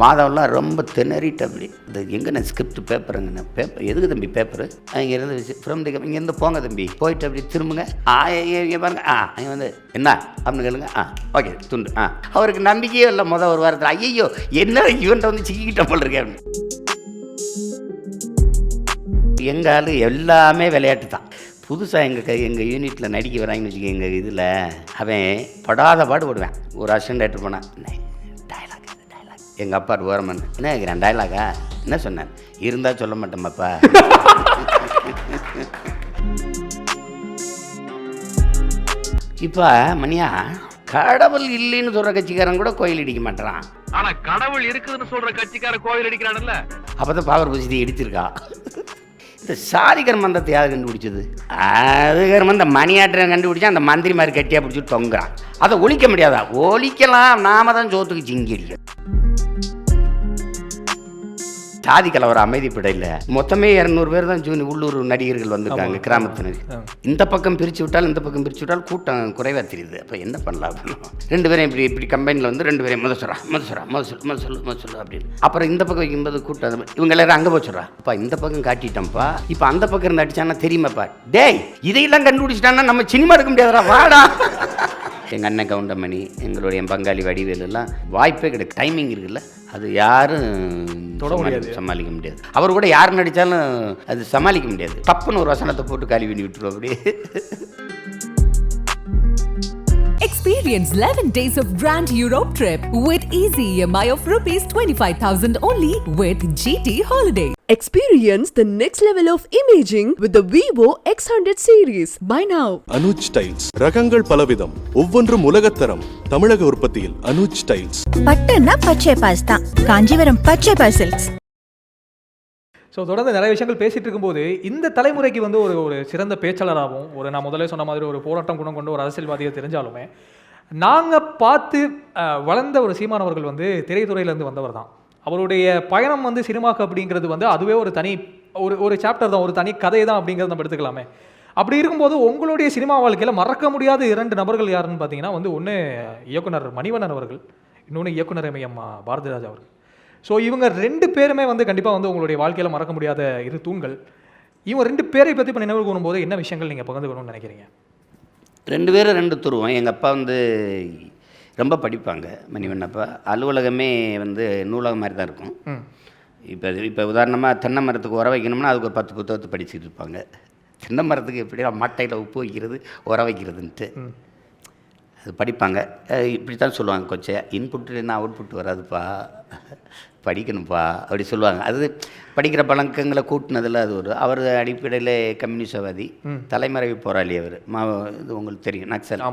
மாதவெல்லாம் ரொம்ப திணறிட்டு அப்படி. இது எங்கே நான் ஸ்கிரிப்ட் பேப்பருங்கண்ணே பேப்பர் எதுக்கு தம்பி பேப்பரு இங்கே இருந்து ஃப்ரம் தி இங்கேருந்து போங்க தம்பி. போயிட்டு அப்படி திரும்புங்க. ஆ இங்கே பாருங்க. ஆ இங்கே வந்து என்ன? அப்படின்னு கேளுங்க. ஆ ஓகே துண்டு. ஆ. அவருக்கு நம்பிக்கையே இல்லை மொதல் ஒரு வாரத்தில். ஐயோ என்ன இவன்ட்ட வந்து சிக்கிக்கிட்ட போல் இருக்கேன் அப்படின்னு. எல்லாமே விளையாட்டு தான். புதுசாக எங்கள் கை எங்கள் யூனிட்டில் நடிக்க வராங்கன்னு வச்சுக்கோங்க எங்கள் இதில் அவன் படாத பாடு போடுவேன். ஒரு அசிஸ்டன்ட் டேரக்டர் போனான் எங்கள் அப்பா ஓரமன் என்ன கேட்குறேன் டைலாகா என்ன? சொன்னேன் இருந்தால் சொல்ல மாட்டேன்ப்பா இப்போ மணியா கடவுள் இல்லைன்னு சொல்கிற கட்சிக்காரன் கூட கோயில் இடிக்க மாட்டான் ஆனா கடவுள் இருக்குதுன்னு சொல்ற கட்சிக்கார கோவில் அடிக்கிறான்ல. அப்போ தான் பாவர் பூஜ்யத்தை இடிச்சிருக்கா. இந்த சாதி கர்மந்தத்தை யார் கண்டுபிடிச்சது? அது கர்மந்த மணியாற்றம் கண்டுபிடிச்சா அந்த மந்திரி மாதிரி கட்டியாக பிடிச்சி தொங்குறான். அதை ஒழிக்க முடியாதா? ஒழிக்கலாம். நாம தான் சோத்துக்கு சிங்கி சாதி கலவரம் அமைதிப்படையில் மொத்தமே இரநூறு பேர் தான் ஜூனி உள்ளூர் நடிகர்கள் வந்திருக்காங்க கிராமத்தினர் இந்த பக்கம் பிரித்து விட்டால் இந்த பக்கம் பிரித்து விட்டால் கூட்டம் குறைவாக தெரியுது. அப்போ என்ன பண்ணலாம் அப்படின்னு. ரெண்டு பேரும் இப்படி இப்படி கம்பெனியில் வந்து ரெண்டு பேரையும் முத சொல்கிறா முத சொல்கிறா முத சொல்லு முத சொல்லு முத சொல்லு அப்படின்னு. அப்புறம் இந்த பக்கம் வைக்கும்போது கூட்டம். இவங்க எல்லாரும் அங்கே போச்சுடுறா அப்பா இந்த பக்கம் காட்டிட்டோம்ப்பா. இப்போ அந்த பக்கம் இருந்து அடிச்சானா தெரியுமாப்பா டேய் இதையெல்லாம் கண்டுபிடிச்சிட்டான்னா நம்ம சினிமா எடுக்க முடியாதுடா வாடா. எங்கள் அண்ணன் கவுண்டமணி எங்களுடைய பங்காளி வடிவேலு எல்லாம் வாய்ப்பே கிடையாது. டைமிங் இருக்குல்ல. அது யாரும் தொட முடியாது. சமாளிக்க முடியாது அவர் கூட யார் நடித்தாலும் அது சமாளிக்க முடியாது தப்புன்னு ஒரு வசனத்தை போட்டு காலி பண்ணி விட்டுருவோம் அப்படியே Experience 11 days of Grand Europe trip with easy EMI of rupees 25,000 only with GT Holiday. Experience the next level of imaging with the Vivo X100 series. Buy now. Anuj tiles ரகங்கள் பலவிதம். ஒவ்வொன்றும் உலகத்தரம். தமிழக உற்பத்தியில் அனுஜ் டைல்ஸ் பட்டுன்னா பச்சை pass தான். காஞ்சிபுரம் பச்சை pass silks. So தொடர்ந்து நிறைய விஷயங்கள் பேசிட்டு இருக்கும்போது இந்த தலைமுறைக்கு வந்து ஒரு ஒரு சிறந்த பேச்சாளராகவும் ஒரு நான் முதல்ல சொன்ன மாதிரி ஒரு போராட்டம் குணம் கொண்டு ஒரு அரசியல்வாதியை தெரிஞ்சாலுமே நாங்கள் பார்த்து அஹ், வளர்ந்த ஒரு சீமானவர்கள் வந்து திரைத்துறையிலேருந்து வந்தவர் தான் அவருடைய பயணம் வந்து சினிமாக்கு அப்படிங்கிறது வந்து அதுவே ஒரு தனி ஒரு ஒரு சாப்டர் தான் ஒரு தனி கதை தான் அப்படிங்கிறத நம்ம எடுத்துக்கலாமே. அப்படி இருக்கும்போது உங்களுடைய சினிமா வாழ்க்கையில் மறக்க முடியாத இரண்டு நபர்கள் யாருன்னு பார்த்தீங்கன்னா வந்து ஒன்று இயக்குனர் மணிவண்ணன் அவர்கள் இன்னொன்று இயக்குனர் எம். பாரதிராஜா அவர்கள். ஸோ இவங்க ரெண்டு பேருமே வந்து கண்டிப்பாக வந்து உங்களுடைய வாழ்க்கையில் மறக்க முடியாத இரு தூண்கள். இவங்க ரெண்டு பேரை பற்றி இப்போ நினைவு கூறும்போது என்ன விஷயங்கள் நீங்கள் பகிர்ந்துக்கணும்னு நினைக்கிறீங்க? ரெண்டு பேரும் ரெண்டு துருவம். எங்கள் அப்பா வந்து ரொம்ப படிப்பாங்க மணிவண்ணப்பா. அலுவலகமே வந்து நூலகம் மாதிரி தான் இருக்கும். இப்போ இப்போ உதாரணமாக தென்னை மரத்துக்கு உர வைக்கணும்னா அதுக்கு ஒரு பத்து புத்தகத்தை படிச்சுட்டு இருப்பாங்க. தென்னை மரத்துக்கு எப்படி மட்டையில் உப்பு வைக்கிறது உர வைக்கிறதுன்ட்டு. அது படிப்பாங்க. இப்படி தான் சொல்லுவாங்க கொச்சையா. இன்புட் என்ன அவுட்புட் வராதுப்பா. படிக்கணும்ப்பா அப்படி சொல்லுவாங்க. அது படிக்கிற பழக்கங்களை கூட்டினதில் அது ஒரு அவர் அடிப்படையில் கம்யூனிஸ்டவாதி தலைமறைவு போராளி அவர். மா இது உங்களுக்கு தெரியும் நக்சல்.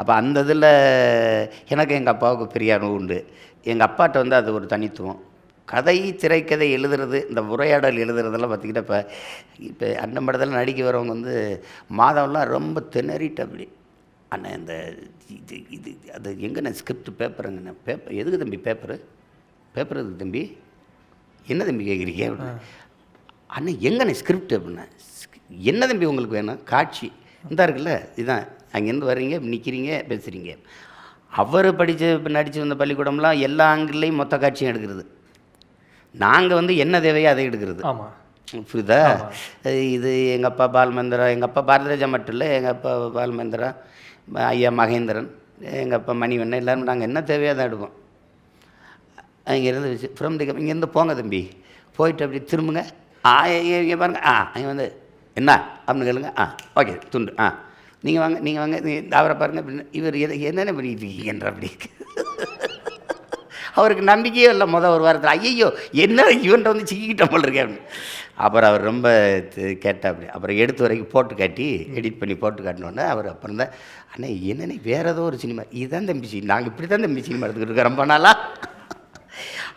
அப்போ அந்த இதில் எனக்கு எங்கள் அப்பாவுக்கு பெரிய அனுபவம் உண்டு. எங்கள் அப்பாட்ட வந்து அது ஒரு தனித்துவம். கதை திரைக்கதை எழுதுறது இந்த உரையாடல் எழுதுறதெல்லாம் பார்த்திங்கன்னா இப்போ இப்போ அண்ணன் படத்தில் நடிக்க வரவங்க வந்து மாதம்லாம் ரொம்ப திணறிட்டு அப்படி அண்ணன் இந்த இது இது அது எங்கண்ணே ஸ்கிரிப்ட் பேப்பருங்கண்ணே பேப்பர் எதுக்கு தம்பி பேப்பரு பேப்பர் எதுக்கு தம்பி. என்ன தம்பி கேட்குறீங்க அண்ணன் எங்கண்ணே ஸ்கிரிப்ட் அப்படின்னா? என்ன தம்பி உங்களுக்கு வேணும்? காட்சி. இந்த இருக்குல்ல இதுதான் அங்கேருந்து வர்றீங்க நிற்கிறீங்க பேசுகிறீங்க அவர் படித்து நடித்து வந்த பள்ளிக்கூடம்லாம் எல்லா ஆங்கிள்லேயும் மொத்த காட்சியும் எடுக்கிறது. நாங்கள் வந்து என்ன தேவையோ அதை எடுக்கிறது. ஆமாம் புரியுதா? இது எங்கள் அப்பா பால்மேந்திரா எங்கள் அப்பா பாரதிராஜா மட்டும் இல்லை எங்கள் அப்பா பால்மேந்திரா ஐயா மகேந்திரன் எங்கள் அப்பா மணிவண்ணன் எல்லாரும் நாங்கள் என்ன தேவையோ அதை எடுப்போம். இங்கேருந்து ஃப்ரம் தி இங்கேருந்து போங்க தம்பி. போயிட்டு அப்படி திரும்புங்க. ஆ இங்கே பாருங்கள் ஆ இங்கே வந்து என்ன? அப்படின்னு கேளுங்க. ஆ ஓகே துண்டு. ஆ நீங்கள் வாங்க நீங்கள் வாங்க. நீ அவரை பாருங்க. அப்படின்னு இவர் எதை என்னென்ன பண்ணிட்டு இருக்கீங்கன்ற அப்படி. அவருக்கு நம்பிக்கையே இல்லை. மொதல் ஒரு வாரத்தில் ஐயோ என்ன இவன்ட்ட வந்து சிக்கிக்கிட்ட போல் இருக்கேன் அப்புறம் அவர் ரொம்ப கேட்டா அப்படி. அப்புறம் எடுத்து வரைக்கும் போட்டு காட்டி எடிட் பண்ணி போட்டு காட்டினோடனே அவர் அப்புறம் தான் அண்ணே என்னென்ன வேறு ஏதோ ஒரு சினிமா. இதுதான் தம்பி சினிமா நாங்கள் இப்படி தான் தம்பி சினிமா எடுத்துக்கிட்டு இருக்கோம். ரொம்ப நாளாக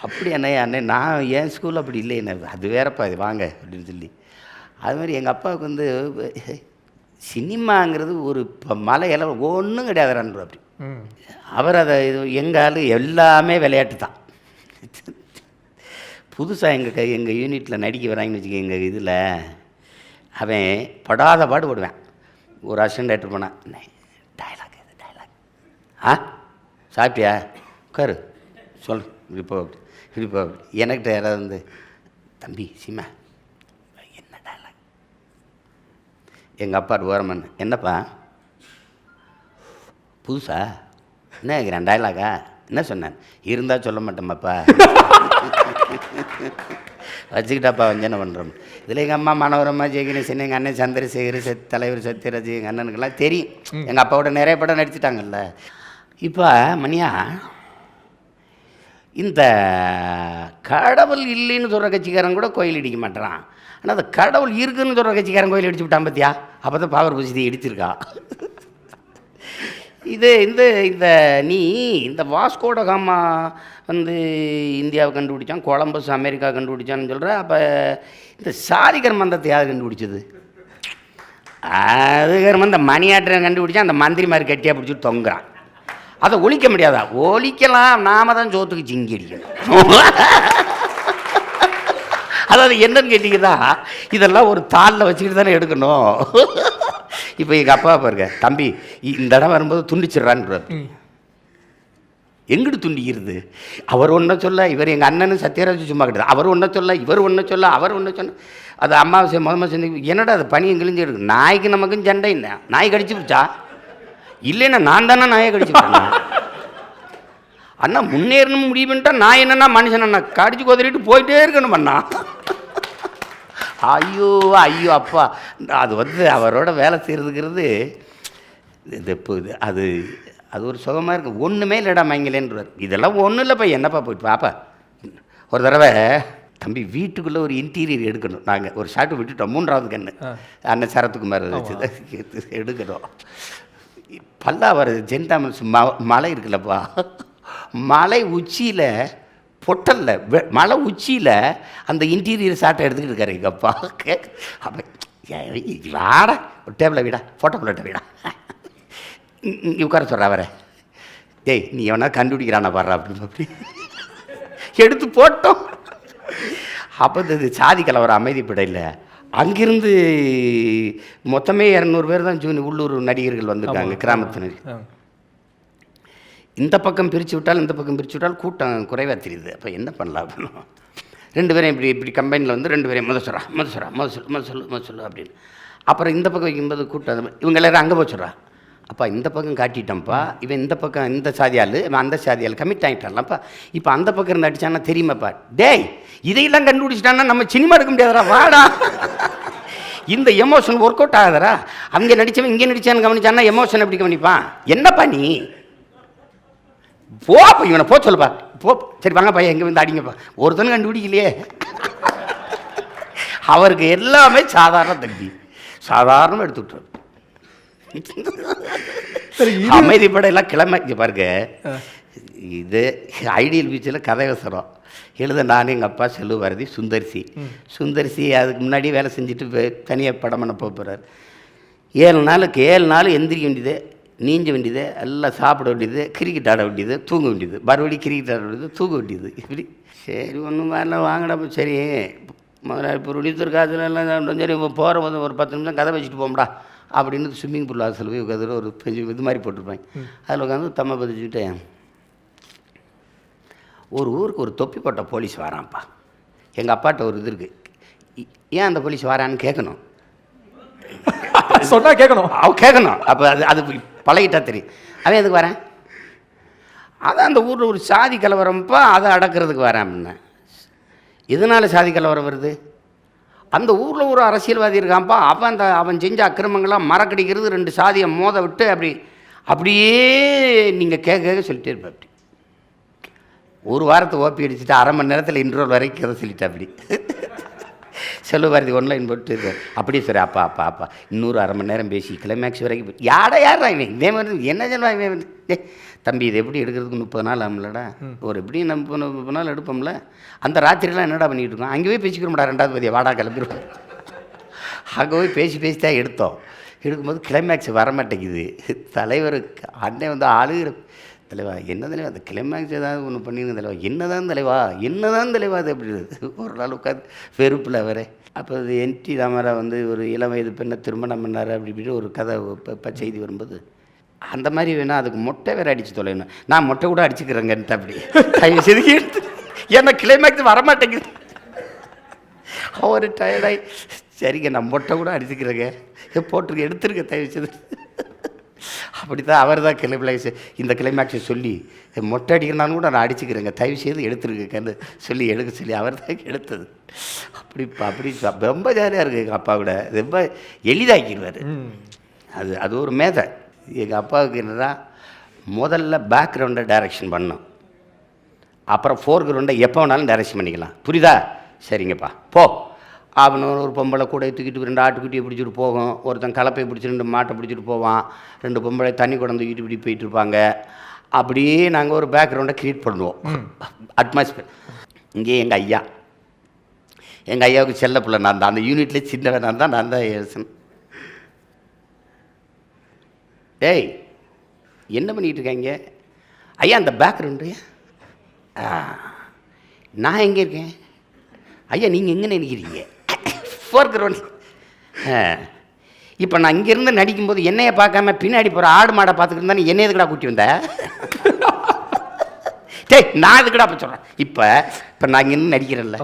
அப்படி அண்ணே அண்ணே நான் என் ஸ்கூல் அப்படி இல்லை. என்ன அது வேறப்பா இது வாங்க அப்படின்னு சொல்லி. அது மாதிரி எங்கள் அப்பாவுக்கு வந்து சினிமாங்கிறது ஒரு இப்போ மலை இலம் ஒன்றும் கிடையாதுறான் அப்படி. அவர் அதை இது எங்கள் ஆளு எல்லாமே விளையாட்டு தான். புதுசாக எங்கள் கை எங்கள் யூனிட்டில் நடிக்க வராங்கன்னு வச்சுக்க எங்கள் இதில் அவன் படாத பாடு போடுவேன். ஒரு அசிஸ்டன்ட் டேரக்டர் போனான் டைலாக் இது டைலாக் ஆ? சாப்பிட்டியா? உட்காரு. சொல் இப்போ இப்படி போ எனக்கிட்ட யாராவது வந்து தம்பி சீமா என்ன dialogue?" எங்கள் அப்பா ஓரமன் என்னப்பா? புதுசா? என்ன கேட்குறேன் டைலாகா என்ன சொன்னேன் இருந்தால் சொல்ல மாட்டோமாப்பா வச்சுக்கிட்டாப்பா வஞ்சனை பண்ணுறோம் இதில் எங்கள் அம்மா மனோரமா ஜெயகணேசன் எங்கள் அண்ணன் சந்திரசேகர் சத் தலைவர் சத்யராஜ் எங்கள் அண்ணனுக்கெல்லாம் தெரியும். எங்கள் அப்பாவோட நிறைய படம் நடிச்சிட்டாங்கல்ல. இப்போ மணியா இந்த கடவுள் இல்லைன்னு சொல்கிற கட்சிக்காரன் கூட கோயில் இடிக்க மாட்டேறான். ஆனால் அந்த கடவுள் இருக்குன்னு சொல்கிற கட்சிக்காரன் கோயில் இடிச்சு விட்டான் பார்த்தியா அப்போ தான் பாவர் பூஜை இடிச்சிருக்கா. இது இந்த இந்த நீ இந்த வாஸ்கோட காமா வந்து இந்தியாவை கண்டுபிடிச்சான் கொலம்பஸ் அமெரிக்கா கண்டுபிடிச்சான்னு சொல்கிற அப்போ இந்த சாதிகர் மந்தத்தை யார் கண்டுபிடிச்சது? அதுக்கப்புறமா இந்த மணியாற்றம் கண்டுபிடிச்சா அந்த மந்திரி மாதிரி கட்டியாக பிடிச்சிட்டு தொங்குறான். அதை ஒழிக்க முடியாதா? ஒழிக்கலாம். நாம தான் சோத்துக்கு சிங்கி அடிக்கணும். அதாவது என்னன்னு கேட்டிங்கன்னா இதெல்லாம் ஒரு தாளில் வச்சுக்கிட்டு தானே எடுக்கணும். இப்போ எங்கள் அப்பா பாருங்க தம்பி இந்த இடம் வரும்போது துண்டிச்சிடுறான்றார் எங்கிட்டு துண்டிக்கிறது? அவர் ஒன்றை சொல்ல இவர் எங்கள் அண்ணனு சத்யராஜ் சும்மா கிடையாது அவர் ஒன்றை சொல்ல இவர் ஒன்றை சொல்ல அவர் ஒன்றை சொன்ன அது அமாவாசை முதல்ல செஞ்சு என்னடா அது பனியும் கிழிஞ்சு எடுக்கு? நாய்க்கு நமக்கும் சண்டை என்ன? நாய் கடிச்சு பிடிச்சா இல்லைன்னா நான் தானே நாயை கடிச்சு விட்டேனா? அண்ணா முன்னேறணும் முடியுமென்ட்டா நான் என்னன்னா மனுஷன் அண்ணா கடிச்சு கொதறிட்டு போயிட்டே இருக்கணும் அண்ணா. ஐயோ ஐயோ அப்பா. அது வந்து அவரோட வேலை செய்கிறதுங்கிறது இது இப்போ இது அது அது ஒரு சுகமாக இருக்குது ஒன்றுமே இல்லைடா மயங்கலேன்றார் இதெல்லாம் ஒன்றும் இல்லைப்பா என்னப்பா போயிட்டு பாப்பா. ஒரு தடவை தம்பி வீட்டுக்குள்ளே ஒரு இன்டீரியர் எடுக்கணும். நாங்கள் ஒரு ஷாட்டு விட்டுட்டோம் மூன்றாவது கண்ணு. அண்ணன் சரத்குமார் வச்சு எடுக்கணும். பல்லா பல்லாவரம் ஜென்டாமன்ஸ் ம மலை இருக்குல்லப்பா. மலை உச்சியில் பொட்டல்ல மலை உச்சியில் அந்த இன்டீரியர் சாட்டை எடுத்துக்கிட்டு இருக்காரு எங்கள் அப்பா. அப்போ வாடா ஒரு டேபிளை வீடா ஃபோட்டோ பிள்ளை வீடா. இங்கே உட்கார சொல்கிறா வர டேய் நீ எவனா கண்டுபிடிக்கிறானா வர்றா அப்படின்னு அப்படி எடுத்து போட்டோம். அப்போ இந்த சாதி கலவரம் அமைதிப்படையில் அங்கிருந்து மொத்தமே இரநூறு பேர் தான் ஜூனி உள்ளூர் நடிகர்கள் வந்திருக்காங்க கிராமத்தினர் ஆ. இந்த பக்கம் பிரித்து விட்டால் இந்த பக்கம் பிரித்து விட்டால் கூட்டம் குறைவாக தெரியுது. அப்போ என்ன பண்ணலாம்? அப்படின்னு ரெண்டு பேரும் இப்படி இப்படி கம்பெனியில் வந்து ரெண்டு பேரையும் முத சொல்கிறா முத சொல்கிறா முத சொல்லு முத சொல்லு முத சொல்லு அப்படின்னு. அப்புறம் இந்த பக்கம் வைக்கும்போது கூட்டம் இவங்க எல்லாரும் அங்கே போய் சொல்கிறா அப்பா இந்த பக்கம் காட்டிட்டோம்ப்பா இவன் இந்த பக்கம் இந்த சாதியாள் இவன் அந்த சாதியாள் கமிட் ஆகிட்டான்லப்பா இப்போ அந்த பக்கம் இருந்து அடிச்சான்னா தெரியுமாப்பா? டேய் இதையெல்லாம் கண்டுபிடிச்சிட்டான்னா நம்ம சினிமா எடுக்க முடியாதுடா வாடா. இந்த எமோஷன் ஒர்க் அவுட் ஆகுதுடா. அங்கே நடித்தவன் இங்கே நடிச்சான்னு கவனிச்சான்னா எமோஷன் எப்படி கவனிப்பான்? என்னப்பா நீ? போ இவனை போ சொல்லுப்பா. போ சரி வாங்க பையன் எங்கே வந்து அடிங்கப்பா. ஒருத்தனும் கண்டுபிடிக்கலையே. அவருக்கு எல்லாமே சாதாரண தம்பி. சாதாரணமாக எடுத்து இது அமைதிப்பட எல்லாம் கிளம்ப பாருங்க. இது ஐடியல் பீச்சில் கதை வசனம். எழுத நான் எங்கள் அப்பா செல்லுபாரதி சுந்தரிசி. சுந்தரிசி அதுக்கு முன்னாடி வேலை செஞ்சுட்டு தனியாக படம் பண்ண போக போகிறார் ஏழு நாளுக்கு ஏழு நாள் எந்திரிக்க வேண்டியது நீஞ்ச வேண்டியது எல்லாம் சாப்பிட வேண்டியது கிரிக்கெட் ஆட வேண்டியது தூங்க வேண்டியது. மறுபடியும் கிரிக்கெட் ஆட வேண்டியது தூங்க வேண்டியது. இப்படி. சரி ஒன்றும் வரல வாங்கடா சரி. முதல்ல இப்போ ருடித்தூர் காசுல எல்லாம் சரி போகிற போது ஒரு பத்து நிமிஷம் கதை வச்சுட்டு போம்டா. அப்படின்னு ஸ்விம்மிங் பூல் வாசல் போய் உட்காந்து ஒரு பெஞ்சு இது மாதிரி போட்டிருப்பாங்க. அதில் உட்காந்து தம்மை பதிச்சுக்கிட்டு ஒரு ஊருக்கு ஒரு தொப்பி போட்ட போலீஸ் வரான்ப்பா. எங்கள் அப்பாட்ட ஒரு இது இருக்குது ஏன் அந்த போலீஸ் வரான்னு கேட்கணும். சொன்னா கேட்கணும். அவன் கேட்கணும். அப்போ அது அது பழகிட்டா தெரியும். அவன் எதுக்கு வரேன்? அதான் அந்த ஊரில் ஒரு சாதி கலவரம்ப்பா. அதை அடக்கிறதுக்கு வரேன். அப்படின்னேன் எதனால சாதி கலவரம் வருது? அந்த ஊரில் ஒரு அரசியல்வாதி இருக்கான்ப்பா. அவன் அந்த அவன் செஞ்ச அக்கிரமங்கள்லாம் மரக்கடிக்கிறது ரெண்டு சாதியை மோத விட்டு அப்படி அப்படியே நீங்கள் கேட்க கேட்க சொல்லிட்டே இருப்பேன் அப்படி. ஒரு வாரத்தை ஓப்பி அடிச்சுட்டு அரை மணி நேரத்தில் இன்றோல் வரைக்கும் கதை சொல்லிட்டேன் அப்படி. செல்லுபாரதி ஒன்லைன் போட்டு அப்படியே சரி அப்பா அப்பா அப்பா. இன்னொரு அரை மணி நேரம் பேசி கிளைமேக்ஸ் வரைக்கும் போய். யாடா யாரா இவன்? இதே மாதிரி என்ன சொல்லுவான் இவன் தம்பி இது எப்படி எடுக்கிறதுக்கு முப்பது நாள் ஆகும்லடா? ஒரு எப்படியும் நம்ம முப்பது நாள் எடுப்போம்ல? அந்த ராத்திரிலாம் என்னடா பண்ணிட்டு இருக்கோம்? அங்கே போய் பேசிக்கிறோம்டா ரெண்டாவது பதியா வாடா கிளம்பிடுவோம் அங்கே போய் பேசி பேசி தான் எடுத்தோம். எடுக்கும்போது கிளைமேக்ஸ் வர மாட்டேங்குது தலைவருக்கு அண்ணன் வந்து அழுகிற தலைவா என்ன தலைவா? அந்த கிளைமேக்ஸ் ஏதாவது ஒன்று பண்ணிருங்க தலைவா. என்னதான் தலைவா? என்னதான் தலைவா அது அப்படி ஒரு நாள் உட்காந்து வெறுப்பில் வரேன் அப்போ அது என்டி ராமரா வந்து ஒரு இளம் வயது பெண்ணை திருமணம் பண்ணார் அப்படி இப்படி ஒரு கதை செய்தி வரும்போது அந்த மாதிரி வேணால் அதுக்கு மொட்டை வேற அடித்து தொலைணும் நான் மொட்டை கூட அடிச்சுக்கிறேங்கன்ட்டு அப்படி தயவு செய்து எடுத்து ஏன்னா கிளைமேக்ஸ் வரமாட்டேங்குது. அவர் டயர்டாகி சரிங்க நான் மொட்டை கூட அடிச்சுக்கிறேங்க. போட்டுருக்க எடுத்துருக்க தயவுச்சது அப்படி தான் அவர் தான் கிளைமேக்ஸ் இந்த கிளைமேக்ஸை சொல்லி மொட்டை அடிக்கிறனாலும் கூட நான் அடிச்சுக்கிறேங்க. தயவு செய்து எடுத்துருக்கேன்னு சொல்லி எடுக்க சொல்லி அவர் தான் எடுத்தது. அப்படி அப்படி ரொம்ப ஜாலியாக இருக்குது எங்கள் அப்பா கூட. ரொம்ப எளிதாக்கிடுவார். அது அது ஒரு மேதை. எங்கள் அப்பாவுக்கு என்னன்னா முதல்ல பேக்ரவுண்டை டைரக்ஷன் பண்ணோம் அப்புறம் ஃபோர் கிரவுண்டை எப்போ வேணாலும் டைரக்ஷன் பண்ணிக்கலாம். புரியுதா? சரிங்கப்பா. போ. அவனு ஒரு பொம்பளை கூட தூக்கிட்டு ரெண்டு ஆட்டுக்குட்டியை பிடிச்சிட்டு போகும். ஒருத்தன் கலப்பை பிடிச்சி ரெண்டு மாட்டை பிடிச்சிட்டு போவான். ரெண்டு பொம்பளை தண்ணி குடம் தூக்கிட்டு இப்படி போயிட்டு இருப்பாங்க. அப்படியே நாங்கள் ஒரு பேக்ரவுண்டை க்ரியேட் பண்ணுவோம். அட்மாஸ்பியர் இங்கே எங்கள் ஐயா. எங்கள் ஐயாவுக்கு செல்ல பிள்ளை நான் தான். அந்த யூனிட்லேயே சின்னவன் நான் தான். நான் தான் எழுசன் டேய் என்ன பண்ணிகிட்டு இருக்காங்க ஐயா அந்த பேக்ரவுண்டு நான் எங்கே இருக்கேன்? ஐயா நீங்கள் எங்கே நினைக்கிறீங்க? ஃபோர் கிரவுண்ட் இப்போ நான் இங்கேருந்து நடிக்கும்போது என்னையை பார்க்காம பின்னாடி போகிற ஆடு மாடை பார்த்துக்கிட்டு இருந்தா என்னைய எதுக்குடா கூட்டி வந்த? டேய் நான் எதுக்குடா அப்போ சொல்கிறேன் இப்போ இப்போ நான் இங்கேருந்து நடிக்கிறேன்ல.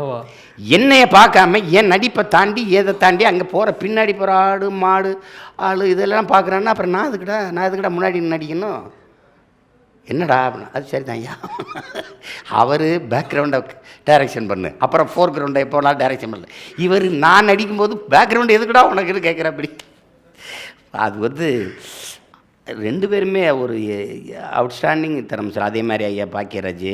என்னைய பார்க்காம என் நடிப்பை தாண்டி எதை தாண்டி அங்கே போகிற பின்னாடி போகிற ஆடு மாடு ஆள் இதெல்லாம் பார்க்குறேன்னா அப்புறம் நான் அதுக்கிட்ட நான் அதுக்கிட்ட முன்னாடி நடிக்கணும்? என்னடா அப்படின்னா அது சரி தான் ஐயா. அவர் பேக்ரவுண்டை டைரக்ஷன் பண்ணு. அப்புறம் ஃபோர் கிரவுண்டை எப்போலாம் டைரக்ஷன் பண்ணல இவர் நான் நடிக்கும்போது பேக்ரவுண்டு எதுக்குடா உனக்குன்னு கேட்குற அப்படி அது வந்து ரெண்டு பேருமே ஒரு அவுட்ஸ்டாண்டிங் திறமைச்சல் அதே மாதிரி ஐயா பாக்கியராஜ்.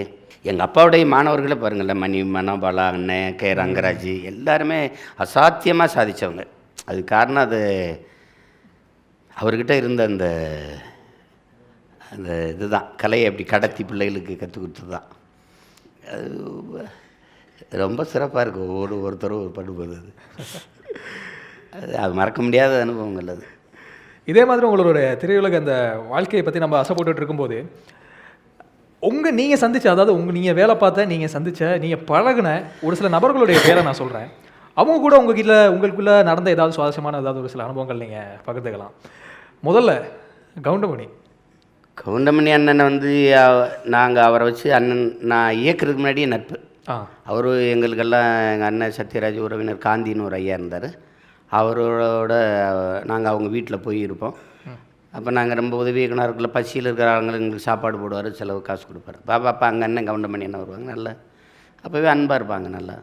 எங்கள் அப்பாவுடைய மாணவர்களே பாருங்களேன். மணி மனோபாலா அண்ணன் கே. ரங்கராஜ் எல்லாருமே அசாத்தியமாக சாதித்தவங்க அது காரணம் அது அவர்கிட்ட இருந்த அந்த அந்த இதுதான். கலையை அப்படி கடத்தி பிள்ளைகளுக்கு கற்றுக் கொடுத்தது தான் அது ரொம்ப சிறப்பாக இருக்கும் ஒவ்வொரு ஒருத்தரும் ஒரு பண்ணும்போது அது அது அது மறக்க முடியாத அனுபவங்கள் அது. இதே மாதிரி உங்களோட திரையுலக அந்த வாழ்க்கையை பற்றி நம்ம ஆசைப்பட்டுட்டு இருக்கும்போது உங்கள் நீங்கள் சந்திச்ச அதாவது உங்கள் நீங்கள் வேலை பார்த்த நீங்கள் சந்திச்ச நீங்கள் பழகுன ஒரு சில நபர்களுடைய பேரை நான் சொல்கிறேன் அவங்க கூட உங்ககிட்ட உங்களுக்குள்ள நடந்த ஏதாவது சுவாரஸ்யமான ஏதாவது ஒரு சில அனுபவங்கள் நீங்கள் பகிர்ந்துக்கலாம். முதல்ல கவுண்டமணி. கவுண்டமணி அண்ணனை வந்து நாங்கள் அவரை வச்சு அண்ணன் நான் இயக்குறதுக்கு முன்னாடியே நட்பு. ஆ. அவரு எங்களுக்கெல்லாம் எங்கள் அண்ணன் சத்யராஜ் உறவினர் காந்தின்னு ஒரு ஐயா இருந்தார். அவரோட நாங்கள் அவங்க வீட்டில் போய் இருப்போம் அப்போ நாங்கள் ரொம்ப உதவி இயக்குனருக்குள்ள பசியில் இருக்கிற ஆளுங்களுக்கு எங்களுக்கு சாப்பாடு போடுவார் செலவு காசு கொடுப்பாரு. பாப்பா அப்பா அங்கே அண்ணன் கவுண்டமணி என்ன வருவாங்க? நல்லா அப்போவே அன்பாக இருப்பாங்க நல்லா.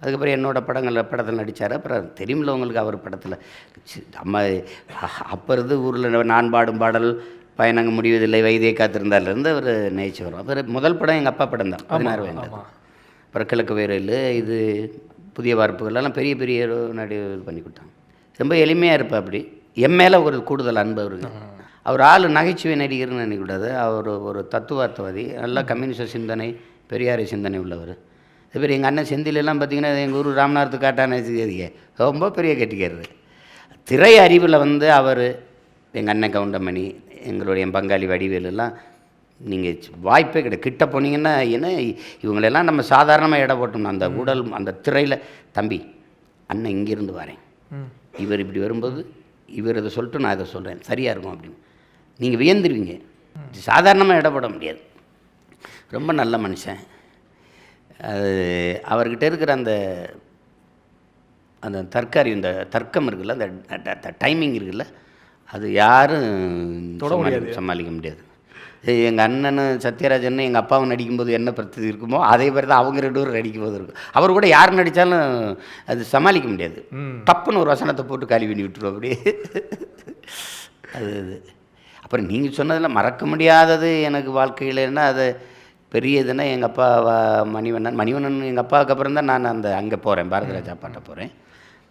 அதுக்கப்புறம் என்னோட படங்களில் படத்தில் நடித்தார் அப்புறம் தெரியுமில்ல உங்களுக்கு அவர் படத்தில். நம்ம அப்போ இருந்து ஊரில் நான் பாடும் பாடல் பயணங்க முடிவதில்லை வைத்திய காத்திருந்தார்லேருந்து அவர் நெய்ச்சி வரும் அப்புறம் முதல் படம் எங்கள் அப்பா படம் தான் பதினாறு வயது. அப்புறம் கிழக்கு வேரையில் இது புதிய வார்ப்புகள் எல்லாம் பெரிய பெரிய நடி இது பண்ணி கொடுத்தாங்க. ரொம்ப எளிமையாக இருப்பா அப்படி. என் மேலே ஒரு கூடுதல் அன்பு அவருக்கு. அவர் ஆள் நகைச்சுவை நடிகர்னு நினைக்கக்கூடாது. அவர் ஒரு தத்துவார்த்தவாதி நல்ல கம்யூனிஸ்ட் சிந்தனை பெரியாரை சிந்தனை உள்ளவர். இதுமாரி எங்கள் அண்ணன் செந்திலெல்லாம் பார்த்தீங்கன்னா எங்கள் ஊர் ராமநாதத்து காட்டான ரொம்ப பெரிய கெட்டிக்காரரு. திரை அறிவில் வந்து அவர் எங்கள் அண்ணன் கவுண்டமணி எங்களுடைய பங்காளி வடிவேலு எல்லாம் நீங்கள் வாய்ப்பே கிடையாது. கிட்ட போனீங்கன்னா என்ன இவங்களெல்லாம் நம்ம சாதாரணமாக இட போட்டோம்னா அந்த உடல் அந்த திரையில் தம்பி அண்ணன் இங்கேருந்து வரேன். இவர் இப்படி வரும்போது இவர் இதை சொல்லிட்டு நான் இதை சொல்கிறேன் சரியாக இருக்கும் அப்படின்னு. நீங்கள் வியந்துருவீங்க. சாதாரணமாக இடப்பட முடியாது. ரொம்ப நல்ல மனுஷன். அது அவர்கிட்ட இருக்கிற அந்த அந்த தற்காரி இந்த தர்க்கம் இருக்குல்ல அந்த டைமிங் இருக்குல்ல அது யாரும். சமாளிக்க முடியாது. எங்கள் அண்ணனும் சத்யராஜன் எங்கள் அப்பாவும் நடிக்கும்போது என்ன பிரச்சனை இருக்குமோ அதே மாதிரி தான் அவங்க ரெண்டு பேரும் நடிக்கும்போது இருக்கும். அவர் கூட யார் நடித்தாலும் அது சமாளிக்க முடியாது. தப்புன்னு ஒரு வசனத்தை போட்டு காலி பண்ணி விட்டுருவோம் அப்படியே அது அது. அப்புறம் நீங்கள் சொன்னதில் மறக்க முடியாதது எனக்கு வாழ்க்கையிலன்னா அது பெரிய இதுன்னா எங்கள் அப்பா மணிவண்ணன். மணிவண்ணன் எங்கள் அப்பாவுக்கு அப்புறம் தான் நான் அந்த அங்கே போகிறேன் பாரதிராஜா பாட்ட போகிறேன்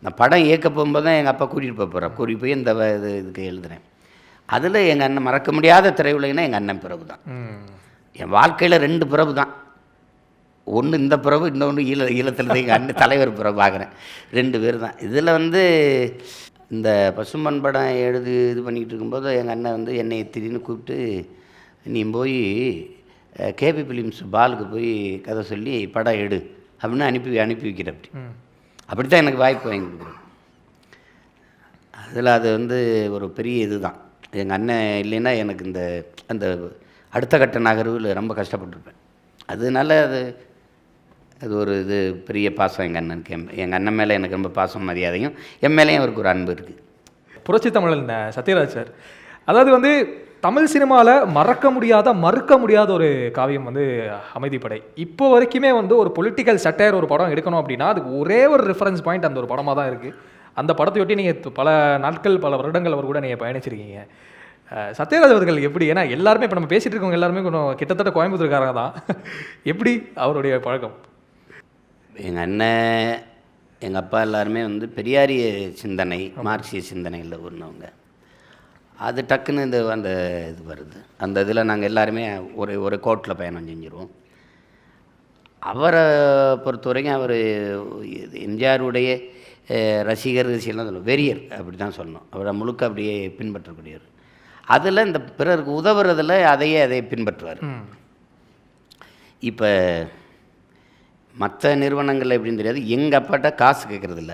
நான் படம் இயக்க போகும்போது தான் எங்கள் அப்பா கூட்டிகிட்டு போக போகிறேன் கூட்டிகிட்டு போய் இந்த இது இதுக்கு எழுதுறேன். அதில் எங்கள் அண்ணன் மறக்க முடியாத திரையுலகினா எங்கள் அண்ணன் பிறகு தான் என் வாழ்க்கையில் ரெண்டு பிறவு தான் ஒன்று இந்த பிறவு இன்னொன்று ஈழ ஈழத்தில் எங்கள் அண்ணன் தலைவர் பிறகு பார்க்குறேன் ரெண்டு பேர் தான் இதில் வந்து இந்த பசும்பன் படம் எழுதி இது பண்ணிக்கிட்டு இருக்கும்போது எங்கள் அண்ணன் வந்து என்னை திடீர்னு கூப்பிட்டு நீ போய் கேபி ஃபிலிம்ஸ் பாலுக்கு போய் கதை சொல்லி படம் எடு அப்படின்னு அனுப்பி அனுப்பி வைக்கிற அப்படி அப்படி தான் எனக்கு வாய்ப்பு வாங்கி கொடுக்குறோம் அதில் அது வந்து ஒரு பெரிய இதுதான். எங்கள் அண்ணன் இல்லைன்னா எனக்கு இந்த அந்த அடுத்த கட்ட நகர்வில் ரொம்ப கஷ்டப்பட்டிருப்பேன். அதனால அது அது ஒரு இது பெரிய பாசம் எங்கள் அண்ணனுக்கு. எங்கள் அண்ணன் மேலே எனக்கு ரொம்ப பாசம் மரியாதையும் என் மேலேயும் அவருக்கு ஒரு அன்பு இருக்குது புரட்சி தமிழன் அஹ், சத்யராஜ் சார். அதாவது வந்து தமிழ் சினிமாவில் மறக்க முடியாத மறுக்க முடியாத ஒரு காவியம் வந்து அமைதிப்படை. இப்போ வரைக்குமே வந்து ஒரு பொலிட்டிக்கல் சட்டையர் ஒரு படம் எடுக்கணும் அப்படின்னா அதுக்கு ஒரே ஒரு ரெஃபரன்ஸ் பாயிண்ட் அந்த ஒரு படமாக தான் இருக்குது அந்த படத்தையொட்டி நீங்கள் பல நாட்கள் பல வருடங்கள் அவர் கூட நீங்கள் பயணிச்சிருக்கீங்க. சத்யராஜ் அவர்கள் எப்படி ஏன்னா எல்லாருமே இப்போ நம்ம பேசிட்டு இருக்கவங்க எல்லாருமே கொஞ்சம் கிட்டத்தட்ட கோயம்புத்தூர்காரங்க தான். எப்படி அவருடைய பழக்கம்? எங்கள் அண்ணன் எங்கள் அப்பா எல்லாருமே வந்து பெரியாரிய சிந்தனை மார்க்சிய சிந்தனையில் ஒன்றவங்க அது டக்குன்னு இந்த அந்த இது வருது. அந்த இதில் நாங்கள் எல்லாருமே ஒரு ஒரு கோட்டில் பயணம் செஞ்சுருவோம். அவரை பொறுத்த வரைக்கும் அவர் எம்ஜிஆருடைய ரசிகர் ரசிகர்லாம் சொல்லுவோம் வெறியர் அப்படி தான் சொல்லணும். அவரை முழுக்க அப்படியே பின்பற்றக்கூடியவர். அதில் இந்த பிறருக்கு உதவுறதில் அதையே அதை பின்பற்றுவார். இப்போ மற்ற நிறுவனங்கள் எப்படின்னு தெரியாது. எங்கள் அப்பாட்ட காசு கேட்குறதில்ல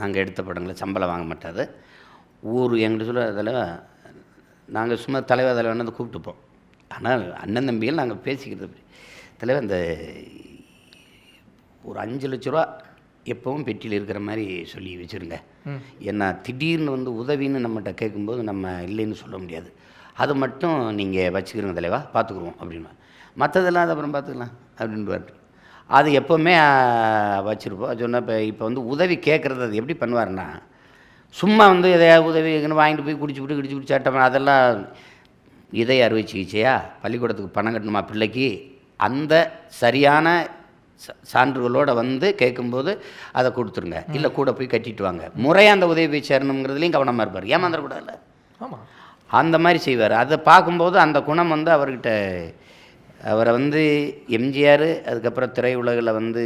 நாங்கள் எடுத்த படங்களை சம்பளம் வாங்க மாட்டாது ஊர் எங்கிட்ட சொல்ல அதில் நாங்கள் சும்மா தலைவர் தலைவர் வந்து கூப்பிட்டுப்போம் ஆனால் அண்ணன் தம்பிகள் நாங்கள் பேசிக்கிறது தலைவர் இந்த ஒரு அஞ்சு லட்ச ரூபா எப்பவும் பெட்டியில் இருக்கிற மாதிரி சொல்லி வச்சுருங்க. ஏன்னா திடீர்னு வந்து உதவின்னு நம்மகிட்ட கேட்கும்போது நம்ம இல்லைன்னு சொல்ல முடியாது. அது மட்டும் நீங்கள் வச்சுக்கிறங்க தலைவா பார்த்துக்குருவோம் அப்படின்னு மற்றதெல்லாம் அது அப்புறம் பார்த்துக்கலாம் அப்படின்ட்டு அது எப்போவுமே வச்சுருப்போம். சொன்னால் இப்போ இப்போ வந்து உதவி கேட்குறது அது எப்படி பண்ணுவாருன்னா சும்மா வந்து எதையாவது உதவி வாங்கிட்டு போய் குடிச்சு விட்டு குடிச்சு குடிச்சு சட்டம் அதெல்லாம் இதய அறுவை சிகிச்சையா? பள்ளிக்கூடத்துக்கு பணம் கட்டணுமா பிள்ளைக்கு? அந்த சரியான சான்றுகளோட வந்து கேட்கும்போது அதை கொடுத்துருங்க. இல்லை கூட போய் கட்டிட்டு வாங்க. முறையாக அந்த உதவி போய் சேரணுங்கிறதுலையும் கவனமாக இருப்பார். ஏமாந்துடக்கூடாதுல்ல ஆமாம் அந்த மாதிரி செய்வார். அதை பார்க்கும்போது அந்த குணம் வந்து அவர்கிட்ட அவரை வந்து எம்ஜிஆர் அதுக்கப்புறம் திரையுலகில் வந்து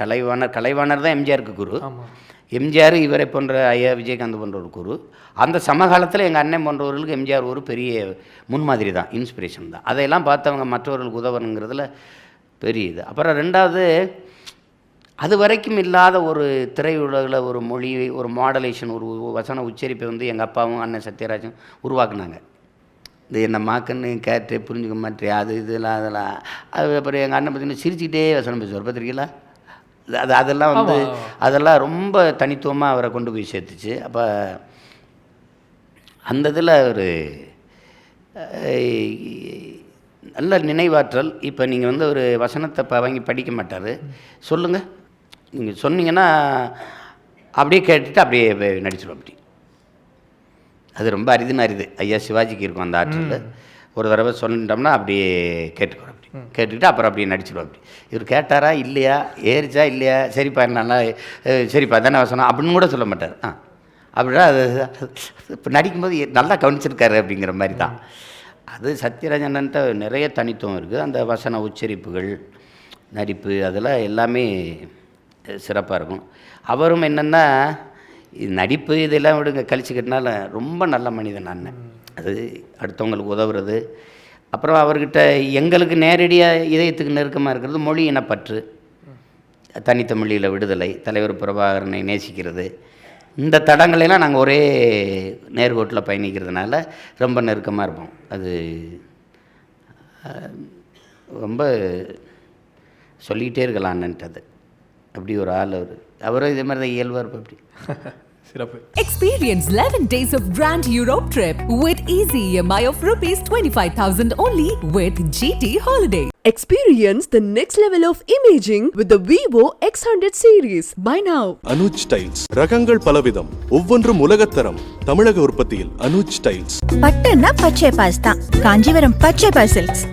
கலைவாணர் கலைவாணர் தான் எம்ஜிஆருக்கு குரு. எம்ஜிஆர் இவரை போன்ற ஐயா விஜயகாந்த் போன்ற ஒரு குரு. அந்த சமகாலத்தில் எங்கள் அண்ணன் போன்றவர்களுக்கு எம்ஜிஆர் ஒரு பெரிய முன்மாதிரி தான் இன்ஸ்பிரேஷன் தான். அதையெல்லாம் பார்த்தவங்க மற்றவர்களுக்கு உதவணுங்கிறதுல பெரிய இது அப்புறம் ரெண்டாவது அது வரைக்கும் இல்லாத ஒரு திரையுலகில் ஒரு மொழி ஒரு மாடலேஷன் ஒரு வசன உச்சரிப்பை வந்து எங்கள் அப்பாவும் அண்ணன் சத்யராஜும் உருவாக்குனாங்க. இது என்ன மாக்குன்னு கேட்டு புரிஞ்சுக்க மாட்டேன். அது இதெல்லாம் அதெல்லாம். அது அப்புறம் எங்கள் அண்ணன் பார்த்தீங்கன்னா சிரிச்சுக்கிட்டே வசனம் பேசுவார். பார்த்துருக்கீங்களா அது அதெல்லாம் வந்து அதெல்லாம் ரொம்ப தனித்துவமாக அவரை கொண்டு போய் சேர்த்துச்சு. அப்போ அந்த இதில் ஒரு நல்ல நினைவாற்றல். இப்போ நீங்கள் வந்து ஒரு வசனத்தை ப வாங்கி படிக்க மாட்டார். சொல்லுங்கள் நீங்கள் சொன்னீங்கன்னா அப்படியே கேட்டுட்டு அப்படியே நடிச்சிடும் அப்படி. அது ரொம்ப அரிதுன்னு அரிது. ஐயா சிவாஜிக்கு இருக்கும் அந்த ஆற்றல். ஒரு தடவை சொல்லிட்டோம்னா அப்படியே கேட்டுக்கிறோம் அப்படி. கேட்டுக்கிட்டு அப்புறம் அப்படியே நடிச்சிடுவோம் அப்படி. இவர் கேட்டாரா? இல்லையா? ஏறிச்சா? இல்லையா? சரிப்பா நல்லா சரிப்பா தானே வசனம். அப்படின்னு கூட சொல்ல மாட்டார். ஆ. அப்படின்னா அது இப்போ நடிக்கும்போது நல்லா கவனிச்சிருக்காரு அப்படிங்கிற மாதிரி தான். அது சத்யராஜன்ட்ட நிறைய தனித்துவம் இருக்குது. அந்த வசன உச்சரிப்புகள் நடிப்பு அதெல்லாம் எல்லாமே சிறப்பாக இருக்கும். அவரும் என்னென்னா நடிப்பு இதெல்லாம் விடுங்க கழிச்சுக்கிட்டனால ரொம்ப நல்ல மனிதன் அண்ணன். அது அடுத்தவங்களுக்கு உதவுறது. அப்புறம் அவர்கிட்ட எங்களுக்கு நேரடியாக இதயத்துக்கு நெருக்கமாக இருக்கிறது மொழி இனப்பற்று. தனித்தமிழியில் விடுதலை தலைவர் பிரபாகரனை நேசிக்கிறது. இந்த தடங்களெல்லாம் நாங்கள் ஒரே நேர்கோட்டில் பயணிக்கிறதுனால ரொம்ப நெருக்கமாக இருப்போம். அது ரொம்ப சொல்லிக்கிட்டே இருக்கலாம் அண்ணன்ட்டு அது. அப்படி ஒரு ஆள் அவர். அவரும் இதே மாதிரி தான் இயல்பாக இருப்போம் அப்படி. சிறப்பு. Experience 11 days of Grand Europe trip with easy EMI of rupees 25,000 only with GT Holiday. Experience the next level of imaging with the Vivo X100 series. Buy now. Anuj tiles ரகங்கள் பலவிதம். ஒவ்வொன்றும் உலகத்தரம். தமிழக உற்பத்தியில் அனுஜ் டைல்ஸ் பட்டுன்னா பச்சை pass தான். காஞ்சிபுரம் பச்சை pass